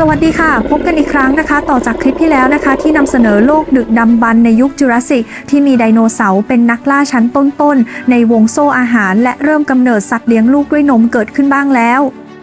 สวัสดีค่ะ พบกันอีกครั้งนะคะ ต่อจากคลิปที่แล้วนะคะ ที่นำเสนอโลกดึกดำบรรพ์ในยุคจูราสสิก ที่มีไดโนเสาร์เป็นนักล่าชั้นต้นๆ ในวงโซ่อาหาร และเริ่มกำเนิดสัตว์เลี้ยงลูกด้วยนมเกิดขึ้นบ้างแล้ว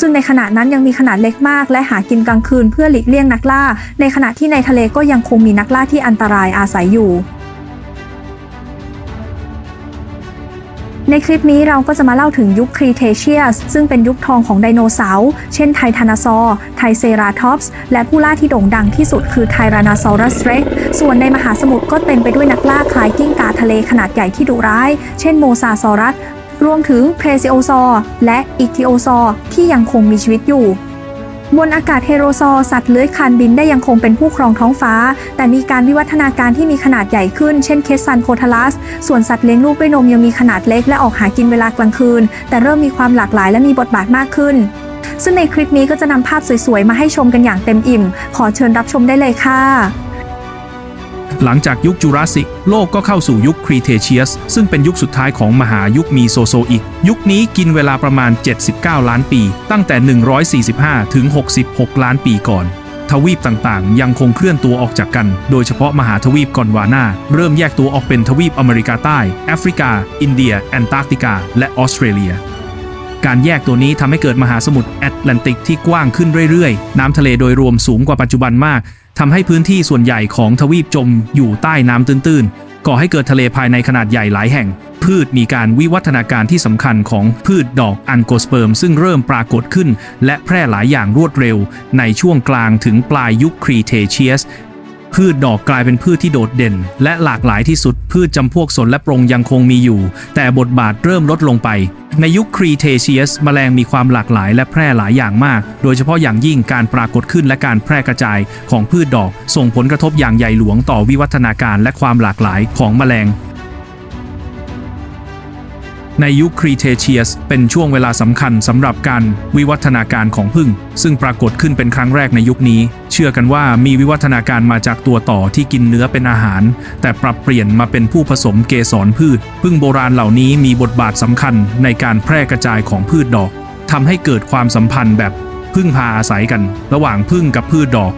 ซึ่งในขณะนั้นยังมีขนาดเล็กมาก และหากินกลางคืนเพื่อหลีกเลี่ยงนักล่า ในขณะที่ในทะเลก็ยังคงมีนักล่าที่อันตรายอาศัยอยู่ ในคลิปนี้เราก็จะมาเล่าถึงยุคครีเทเชียสซึ่งเป็นยุคทองของไดโนเสาร์ เช่นไททานาซอร์ ไทเซราทอปส์ และผู้ล่าที่โด่งดังที่สุดคือไทรานาซอรัสเร็ก ส่วนในมหาสมุทรก็เต็มไปด้วยนักล่าคล้ายกิ้งกาทะเลขนาดใหญ่ที่ดุร้าย เช่นโมซาซอรัส รวมถึงเพรซิโอซอร์และอิทิโอซอร์ที่ยังคงมีชีวิตอยู่ มวลอากาศเฮโรซอสัตว์เลื้อยคานบินได้ยังคงเป็นผู้ครองท้องฟ้า แต่มีการวิวัฒนาการที่มีขนาดใหญ่ขึ้น เช่นเคสซันโคทลัส ส่วนสัตว์เลี้ยงลูกด้วยนมยังมีขนาดเล็กและออกหากินเวลากลางคืน แต่เริ่มมีความหลากหลายและมีบทบาทมากขึ้น ซึ่งในคลิปนี้ก็จะนำภาพสวยๆ มาให้ชมกันอย่างเต็มอิ่ม ขอเชิญรับชมได้เลยค่ะ หลังจากยุคจูราสสิก โลกก็เข้าสู่ยุคครีเทเชียส ซึ่งเป็นยุคสุดท้ายของมหายุคมีโซโซอิก ยุคนี้กินเวลาประมาณ 79 ล้านปี ตั้งแต่ 145 ถึง 66 ล้านปีก่อน ทวีปต่างๆ ยังคงเคลื่อนตัวออกจากกัน โดยเฉพาะมหาทวีปกอนวานาเริ่มแยกตัวออกเป็นทวีปอเมริกาใต้ แอฟริกา อินเดีย แอนตาร์กติกา และออสเตรเลีย การแยกตัวนี้ทำให้เกิดมหาสมุทรแอตแลนติกที่กว้างขึ้นเรื่อยๆ น้ำทะเลโดยรวมสูงกว่าปัจจุบันมากทำให้พื้นที่ส่วนใหญ่ของทวีปจมอยู่ใต้น้ำตื้นๆ ก่อให้เกิดทะเลภายในขนาดใหญ่หลายแห่ง พืชมีการวิวัฒนาการที่สำคัญของพืชดอกอันโกสเปิร์ม ซึ่งเริ่มปรากฏขึ้น และแพร่หลายอย่างรวดเร็ว ในช่วงกลางถึงปลายยุคครีเทเชียส พืชดอกกลายเป็นพืชที่โดดเด่น และหลากหลายที่สุด พืชจำพวกสนและปรงยังคงมีอยู่ แต่บทบาทเริ่มลดลงไป ในยุคครีเทเชียสแมลงมีความหลากหลายและแพร่หลายอย่างมาก โดยเฉพาะอย่างยิ่งการปรากฏขึ้นและการแพร่กระจายของพืชดอก ส่งผลกระทบอย่างใหญ่หลวงต่อวิวัฒนาการและความหลากหลายของแมลง ในยุคครีเทเชียส เป็นช่วงเวลาสำคัญสำหรับการวิวัฒนาการของผึ้งซึ่งปรากฏขึ้นเป็นครั้งแรกในยุคนี้ เชื่อกันว่ามีวิวัฒนาการมาจากตัวต่อที่กินเนื้อเป็นอาหาร แต่ปรับเปลี่ยนมาเป็นผู้ผสมเกสรพืชผึ้งโบราณเหล่านี้มีบทบาทสำคัญในการแพร่กระจายของพืชดอกทำให้เกิดความสัมพันธ์แบบพึ่งพาอาศัยกัน ระหว่างผึ้งกับพืชดอก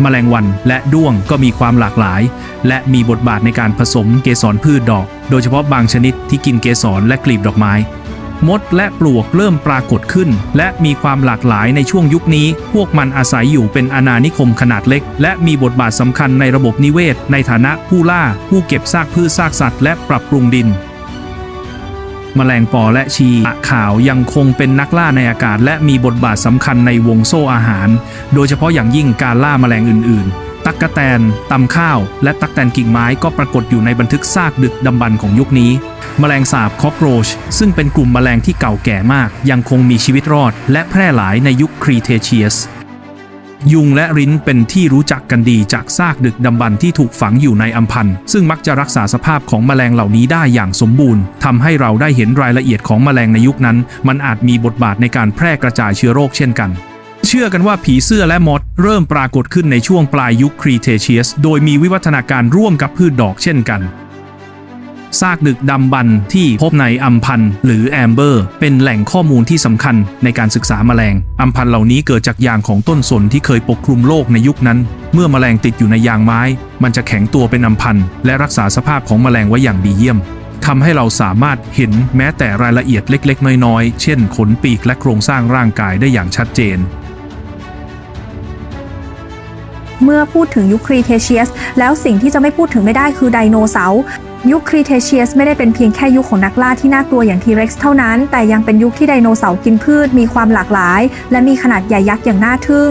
แมลงวันและด้วงก็มีความหลากหลาย และมีบทบาทในการผสมเกสรพืชดอก โดยเฉพาะบางชนิดที่กินเกสรและกลีบดอกไม้ มดและปลวกเริ่มปรากฏขึ้น และมีความหลากหลายในช่วงยุคนี้ พวกมันอาศัยอยู่เป็นอาณานิคมขนาดเล็ก และมีบทบาทสำคัญในระบบนิเวศ ในฐานะผู้ล่า ผู้เก็บซากพืชซากสัตว์ และปรับปรุงดิน แมลงปอและชีอะขาวยังคงเป็นนักล่าในอากาศ และมีบทบาทสำคัญในวงโซ่อาหาร โดยเฉพาะอย่างยิ่งการล่าแมลงอื่น ๆ ตักกะแตนตำข้าว และตักแตนกิ่งไม้ก็ปรากฏอยู่ในบันทึกซากดึกดำบรรพ์ของยุคนี้ แมลงสาบคอกโรช ซึ่งเป็นกลุ่มแมลงที่เก่าแก่มาก ยังคงมีชีวิตรอด และแพร่หลายในยุคครีเทเชียส ยุงและริ้นเป็นที่รู้จักกันดีจากซากดึกดำบรรที่ถูกฝังอยู่ในอัมพันธ์ซึ่งมักจะรักษาสภาพของแมลงเหล่านี้ได้อย่างสมบูรณ์ทำให้เราได้เห็นรายละเอียดของแมลงในยุคนั้น มันอาจมีบทบาทในการแพร่กระจายเชื้อโรคเช่นกัน เชื่อกันว่าผีเสื้อและมด เริ่มปรากฏขึ้นในช่วงปลายยุคครีเทเชียส โดยมีวิวัฒนาการร่วมกับพืชดอกเช่นกัน ซากดึกดำบรรที่พบในอัมพันหรือแอมเบอร์ เป็นแหล่งข้อมูลที่สำคัญในการศึกษาแมลง อัมพันเหล่านี้เกิดจากยางของต้นสนที่เคยปกคลุมโลกในยุคนั้น เมื่อแมลงติดอยู่ในยางไม้ มันจะแข็งตัวเป็นอัมพันและรักษาสภาพของแมลงไว้อย่างดีเยี่ยมทำให้เราสามารถเห็นแม้แต่รายละเอียดเล็ก ๆ น้อย ๆ เช่น ขนปีกและโครงสร้างร่างกายได้อย่างชัดเจน เมื่อพูดถึงยุคครีเทเชียสแล้วสิ่งที่จะไม่พูดถึงไม่ได้คือไดโนเสาร์ยุคครีเทเชียสไม่ได้เป็นเพียงแค่ยุคของนักล่าที่น่ากลัวอย่างทีเร็กซ์เท่านั้น แต่ยังเป็นยุคที่ไดโนเสาร์กินพืชมีความหลากหลาย และมีขนาดใหญ่ยักษ์อย่างน่าทึ่ง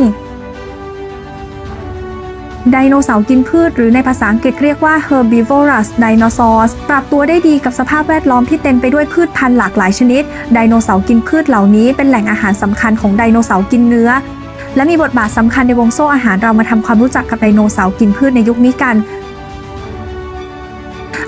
ไดโนเสาร์กินพืชหรือในภาษาอังกฤษเรียกว่า herbivorous dinosaurs ปรับตัวได้ดีกับสภาพแวดล้อมที่เต็มไปด้วยพืชพันธุ์หลากหลายชนิด ไดโนเสาร์กินพืชเหล่านี้เป็นแหล่งอาหารสำคัญของไดโนเสาร์กินเนื้อ และมีบทบาทสำคัญในวงโซ่อาหารเรามาทำความรู้จักกับไดโนเสาร์กินพืชในยุคนี้กัน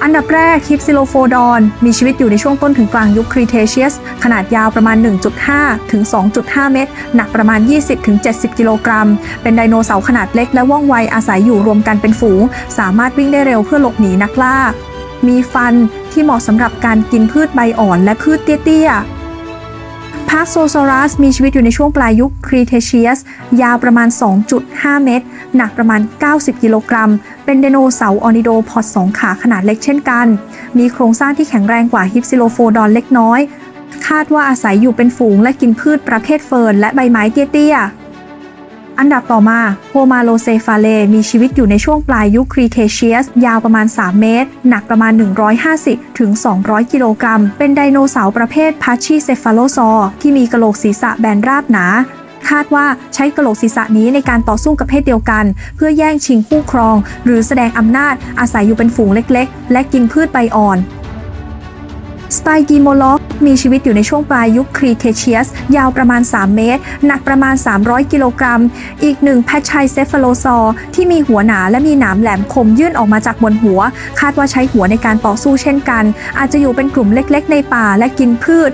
อันดับแรกฮิปซิโลโฟดอน มีชีวิตอยู่ในช่วงต้นถึงกลางยุคครีเทเชียส ขนาดยาวประมาณ 1.5 ถึง 2.5 เมตร หนักประมาณ 20ถึง70 กิโลกรัม เป็นไดโนเสาร์ขนาดเล็กและว่องไวอาศัยอยู่รวมกันเป็นฝูง สามารถวิ่งได้เร็วเพื่อหลบหนีนักล่า มีฟันที่เหมาะสำหรับการกินพืชใบอ่อนและพืชเตี้ยๆ พาร์คโซซอรัสมีชีวิตอยู่ในช่วงปลายยุคครีเทเชียส ยาวประมาณ 2.5 เมตร หนักประมาณ 90 กิโลกรัม เป็นไดโนเสาร์ออนิโดพอดสองขาขนาดเล็กเช่นกัน มีโครงสร้างที่แข็งแรงกว่าฮิปซิโลโฟดอนเล็กน้อย คาดว่าอาศัยอยู่เป็นฝูงและกินพืชประเภทเฟิร์นและใบไม้เตี้ยๆ อันดับต่อมาโฮมาโลเซฟาเลมีชีวิตอยู่ในช่วงปลายยุคครีเทเชียส ยาวประมาณ 3 เมตร หนักประมาณ 150 ถึง 200 กิโลกรัม เป็นไดโนเสาร์ประเภทพาชีเซฟาโลซอร์ที่มีกระโหลกศีรษะแบนราบหนา คาดว่าใช้กระโหลกศีรษะนี้ในการต่อสู้กับเพศเดียวกัน เพื่อแย่งชิงคู่ครอง หรือแสดงอำนาจอาศัยอยู่เป็นฝูงเล็ก ๆ และกินพืชใบอ่อน สไตกีโมล็อกมีชีวิตอยู่ในช่วงปลายยุคครีเทเชียส ยาวประมาณ 3 เมตร หนักประมาณ 300 กิโลกรัม อีกหนึ่งแพชัยเซฟโลซอร์ที่มีหัวหนาและมีหนามแหลมคมยื่นออกมาจากบนหัว คาดว่าใช้หัวในการต่อสู้เช่นกัน อาจจะอยู่เป็นกลุ่มเล็กๆ ในป่าและกินพืช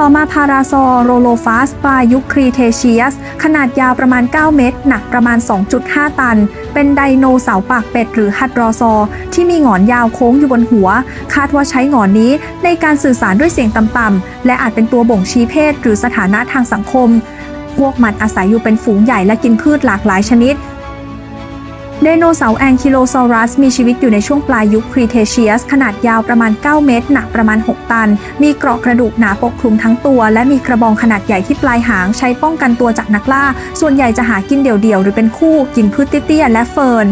ต่อมาพาราซอโรโลฟาสปลายุคครีเทเชียส ขนาดยาวประมาณ 9 เมตร หนักประมาณ 2.5 ตัน เป็นไดโนเสาร์ปากเป็ดหรือฮัดรอซอร์ที่มีหงอนยาวโค้งอยู่บนหัว คาดว่าใช้หงอนนี้ในการสื่อสารด้วยเสียงต่ำๆ และอาจเป็นตัวบ่งชี้เพศหรือสถานะทางสังคม พวกมันอาศัยอยู่เป็นฝูงใหญ่และกินพืชหลากหลายชนิด ไดโนเสาร์แองคิโลซอรัสมีชีวิตอยู่ในช่วงปลายยุคครีเทเชียส ขนาดยาวประมาณ 9 เมตร หนักประมาณ 6 ตัน มีเกราะกระดูกหนาปกคลุมทั้งตัว และมีกระบองขนาดใหญ่ที่ปลายหางใช้ป้องกันตัวจากนักล่า ส่วนใหญ่จะหากินเดี่ยวๆ หรือเป็นคู่ กินพืชเตี้ยๆและเฟิร์น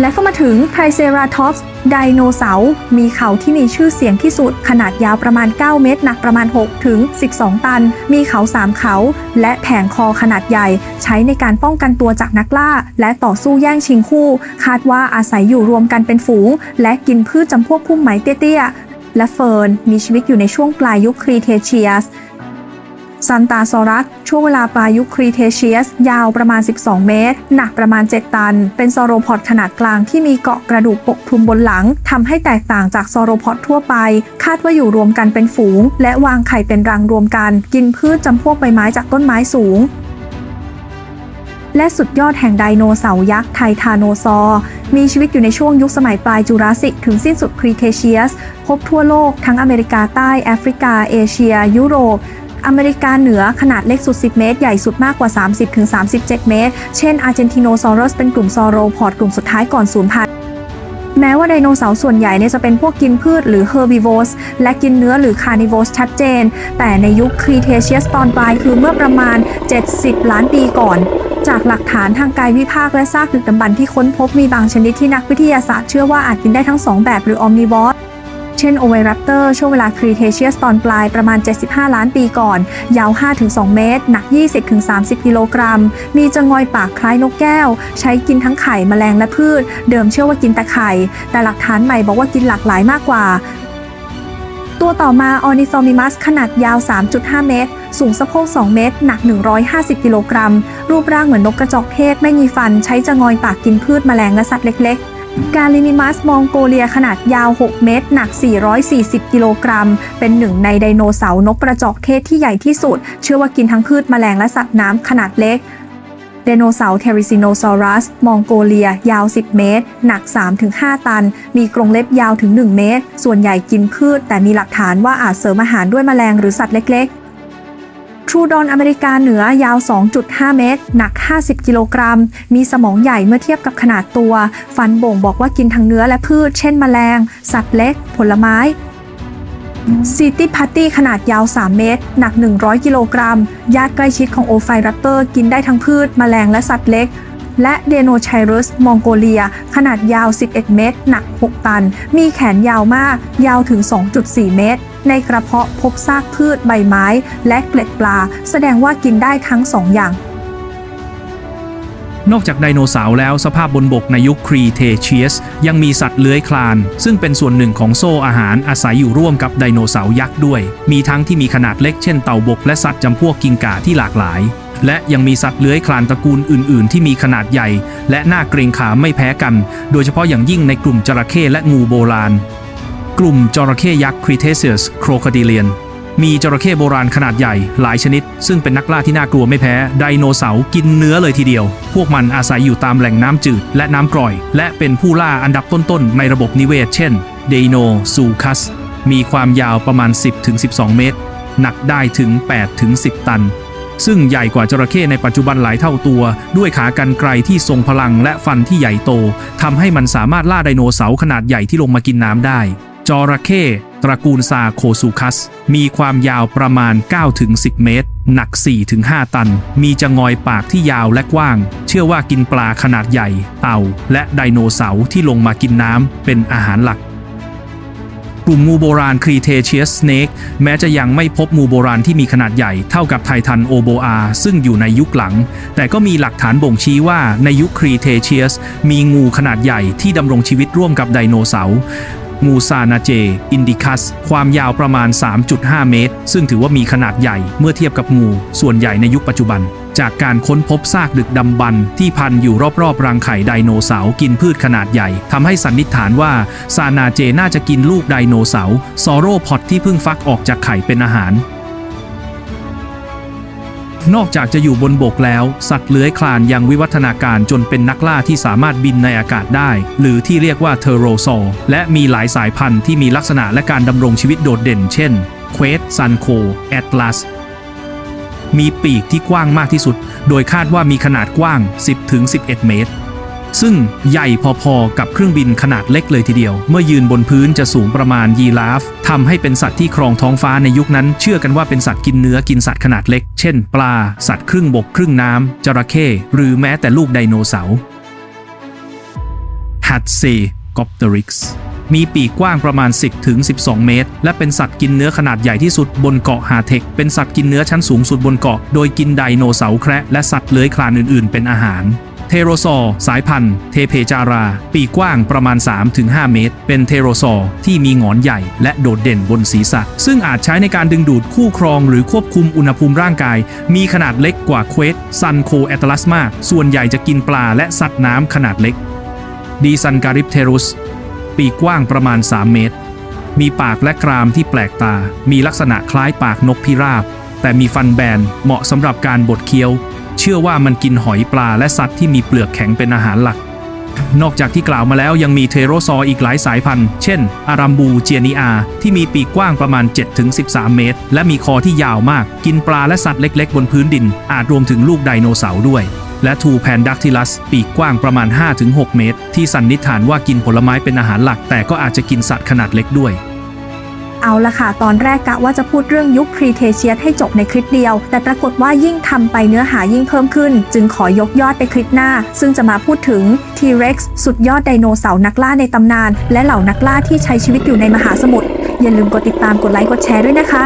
และก็มาถึงไทรเซราทอปส์ไดโนเสาร์มีเขาที่มีชื่อเสียงที่สุด ขนาดยาวประมาณ 9 เมตร หนักประมาณ 6 ถึง 12 ตัน มีเขา 3 เขา และแผงคอขนาดใหญ่ ใช้ในการป้องกันตัวจากนักล่า และต่อสู้แย่งชิงคู่ คาดว่าอาศัยอยู่รวมกันเป็นฝูง และกินพืชจำพวกพุ่มไม้เตี้ย ๆ และเฟิร์นมีชีวิตอยู่ในช่วงปลายยุคครีเทเชียส ซันตาซอรัสช่วงเวลาปลายยุคครีเทเชียส ยาวประมาณ 12 เมตร หนักประมาณ 7 ตัน เป็นซอโรพอดขนาดกลางที่มีเกาะกระดูกปกคลุมบนหลังทำให้แตกต่างจากซอโรพอดทั่วไป คาดว่าอยู่รวมกันเป็นฝูง และวางไข่เป็นรังรวมกัน กินพืชจำพวกใบไม้จากต้นไม้สูง และสุดยอดแห่งไดโนเสาร์ยักษ์ไททานโนซอร์มีชีวิตอยู่ในช่วงยุคสมัยปลายจูราสสิกถึงสิ้นสุดครีเทเชียส พบทั่วโลกทั้งอเมริกาใต้ แอฟริกา เอเชีย ยุโรป อเมริกาเหนือขนาดเล็กสุด 10 เมตร ใหญ่สุดมากกว่า 30-37 เมตร เช่นอาร์เจนติโนซอรัสเป็นกลุ่มซอโรพอดกลุ่มสุดท้ายก่อนสูญพันธุ์แม้ว่าไดโนเสาร์ส่วนใหญ่เนี่ยจะเป็นพวกกินพืชหรือเฮอร์บิวอสและกินเนื้อหรือคาร์นิวอสชัดเจน แต่ในยุคครีเทเชียสตอนปลายคือเมื่อประมาณ 70 ล้านปีก่อน จากหลักฐานทางกายวิภาคและซากดึกดำบรรพ์ที่ค้นพบมีบางชนิดที่นักวิทยาศาสตร์เชื่อว่าอาจกินได้ทั้งสองแบบหรืออมนิวอร์ เช่นโอไวรัปเตอร์ช่วงเวลาครีเทเชียสตอนปลายประมาณ 75 ล้านปีก่อน ยาว 5-2 เมตร หนัก 20-30 กิโลกรัม มีจงอยปากคล้ายนกแก้ว ใช้กินทั้งไข่แมลงและพืช เดิมเชื่อว่ากินแต่ไข่ แต่หลักฐานใหม่บอกว่ากินหลากหลายมากกว่าตัวต่อมาออนิ o อมิมัสขนาดยาว 3.5 เมตร สูงสะโพก 2 เมตร หนัก 150 กิโลกรัม รูปร่างเหมือนนกกระจอกเทศ ไม่มีฟัน ใช้จะงอยปากกินพืชแมลงและสัตว์เล็กๆ กาลินิมัสมองโกเลียขนาดยาว 6 เมตร หนัก 440 กิโลกรัม เป็นหนึ่งในไดโนเสาร์นกกระจอกเทศที่ใหญ่ที่สุด เชื่อว่ากินทั้งพืชแมลงและสัตว์น้ำขนาดเล็กไดโนเสาร์เทริซิโนซอรัส มองโกเลีย ยาว 10 เมตร หนัก 3-5 ตัน มีกรงเล็บยาวถึง 1 เมตร ส่วนใหญ่กินพืช แต่มีหลักฐานว่าอาจเสริมอาหารด้วยแมลงหรือสัตว์เล็กๆ ทรูดอนอเมริกาเหนือยาว 2.5 เมตร หนัก 50 กิโลกรัม มีสมองใหญ่เมื่อเทียบกับขนาดตัว ฟันบ่งบอกว่ากินทั้งเนื้อและพืช เช่นแมลง สัตว์เล็ก ผลไม้ซิตี้พัตตี้ขนาดยาว 3 เมตร หนัก 100 กิโลกรัม ญาติใกล้ชิดของโอไฟรัปเตอร์ กินได้ทั้งพืชแมลงและสัตว์เล็ก และเดโนไชรัสมองโกเลีย ขนาดยาว 11 เมตร หนัก 6 ตัน มีแขนยาวมาก ยาวถึง 2.4 เมตร ในกระเพาะพบซากพืชใบไม้ และเกล็ดปลา แสดงว่ากินได้ทั้งสองอย่าง นอกจากไดโนเสาร์แล้วสภาพบนบกในยุคครีเทเชียส ยังมีสัตว์เลื้อยคลาน ซึ่งเป็นส่วนหนึ่งของโซ่อาหารอาศัยอยู่ร่วมกับไดโนเสาร์ยักษ์ด้วย มีทั้งที่มีขนาดเล็กเช่นเต่าบกและสัตว์จำพวกกิงก่าที่หลากหลาย และยังมีสัตว์เลื้อยคลานตระกูลอื่น ๆ ที่มีขนาดใหญ่ และน่าเกรงขามไม่แพ้กัน โดยเฉพาะอย่างยิ่งในกลุ่มจระเข้และงูโบราณ กลุ่มจระเข้ยักษ์ Cretaceous Crocodilian มีจระเข้โบราณขนาดใหญ่หลายชนิด ซึ่งเป็นนักล่าที่น่ากลัวไม่แพ้ ไดโนเสาร์กินเนื้อเลยทีเดียว พวกมันอาศัยอยู่ตามแหล่งน้ำจืดและน้ำกร่อย และเป็นผู้ล่าอันดับต้นๆในระบบนิเวศ เช่นเดโนซูคัส มีความยาวประมาณ 10-12 เมตร หนักได้ถึง 8-10 ตัน ซึ่งใหญ่กว่าจระเข้ในปัจจุบันหลายเท่าตัว ด้วยขากรรไกรที่ทรงพลังและฟันที่ใหญ่โตทำให้มันสามารถล่าไดโนเสาร์ขนาดใหญ่ที่ลงมากินน้ำได้ จระเข้ตระกูลซาโคซูคัส มีความยาวประมาณ 9-10 เมตร หนัก 4-5 ตัน มีจะงอยปากที่ยาวและกว้าง เชื่อว่ากินปลาขนาดใหญ่ เต่า และไดโนเสาร์ที่ลงมากินน้ำเป็นอาหารหลัก กลุ่มงูโบราณครีเทเชียสเนกแม้จะยังไม่พบงูโบราณที่มีขนาดใหญ่เท่ากับไททันโอโบอาซึ่งอยู่ในยุคหลัง แต่ก็มีหลักฐานบ่งชี้ว่าในยุคครีเทเชียสมีงูขนาดใหญ่ที่ดำรงชีวิตร่วมกับไดโนเสาร์ มูซานาเจ อินดิคัส ความยาวประมาณ 3.5 เมตร ซึ่งถือว่ามีขนาดใหญ่เมื่อเทียบกับงู ส่วนใหญ่ในยุคปัจจุบัน จากการค้นพบซากดึกดำบรรที่พันอยู่รอบๆ รังไข่ไดโนเสาร์กินพืชขนาดใหญ่ทำให้สันนิษฐานว่าซานาเจน่าจะกินลูกไดโนเสาร์ซอโรพอดที่เพิ่งฟักออกจากไข่เป็นอาหาร นอกจากจะอยู่บนบกแล้ว สัตว์เลื้อยคลานยังวิวัฒนาการจนเป็นนักล่าที่สามารถบินในอากาศได้ หรือที่เรียกว่าเทอโรซอและมีหลายสายพันธุ์ที่มีลักษณะและการดำรงชีวิตโดดเด่น เช่นเควสซันโคแอตลัสมีปีกที่กว้างมากที่สุด โดยคาดว่ามีขนาดกว้าง 10-11 เมตร ซึ่งใหญ่พอๆ กับเครื่องบินขนาดเล็กเลยทีเดียว เมื่อยืนบนพื้นจะสูงประมาณยีราฟทำให้เป็นสัตว์ที่ครองท้องฟ้าในยุคนั้น เชื่อกันว่าเป็นสัตว์กินเนื้อกินสัตว์ขนาดเล็ก เช่น ปลา สัตว์ครึ่งบกครึ่งน้ำจระเข้หรือแม้แต่ลูกไดโนเสาร์ฮัตเซกอปเตริกส์มีปีกกว้างประมาณ 10ถึง12 เมตร และเป็นสัตว์กินเนื้อขนาดใหญ่ที่สุดบนเกาะฮาเทค เป็นสัตว์กินเนื้อชั้นสูงสุดบนเกาะ โดยกินไดโนเสาร์แคระและสัตว์เลื้อยคลานอื่น ๆ เป็นอาหาร เทโรซอร์สายพันธุ์ เทเพจารา ปีกกว้างประมาณ 3-5 เมตร เป็นเทโรซอร์ที่มีหงอนใหญ่และโดดเด่นบนศีรษะ ซึ่งอาจใช้ในการดึงดูดคู่ครองหรือควบคุมอุณหภูมิร่างกาย มีขนาดเล็กกว่าเควสซันโคแอตลัสมาส่วนใหญ่จะกินปลาและสัตว์น้ำขนาดเล็ก ดีซันการิปเทรุส ปีกกว้างประมาณ 3 เมตร มีปากและกรามที่แปลกตา มีลักษณะคล้ายปากนกพิราบ แต่มีฟันแบนเหมาะสำหรับการบดเคี้ยว เชื่อว่ามันกินหอยปลาและสัตว์ที่มีเปลือกแข็งเป็นอาหารหลัก นอกจากที่กล่าวมาแล้วยังมีเทโรซอร์อีกหลายสายพันธุ์ เช่น อารัมบูเจียนีอา ที่มีปีกกว้างประมาณ 7-13 เมตร และมีคอที่ยาวมาก กินปลาและสัตว์เล็ก ๆ บนพื้นดิน อาจรวมถึงลูกไดโนเสาร์ด้วย และทูแพนดักทิลัส ปีกกว้างประมาณ 5-6 เมตร ที่สันนิษฐานว่ากินผลไม้เป็นอาหารหลัก แต่ก็อาจจะกินสัตว์ขนาดเล็กด้วย เอาละค่ะ ตอนแรกกะว่าจะพูดเรื่องยุคครีเทเชียสให้จบในคลิปเดียว แต่ปรากฏว่ายิ่งทำไปเนื้อหายิ่งเพิ่มขึ้น จึงขอยกยอดไปคลิปหน้า ซึ่งจะมาพูดถึง T-Rex สุดยอดไดโนเสาร์นักล่าในตำนาน และเหล่านักล่าที่ใช้ชีวิตอยู่ในมหาสมุทรอย่าลืมกดติดตามกดไลค์กดแชร์ด้วยนะคะ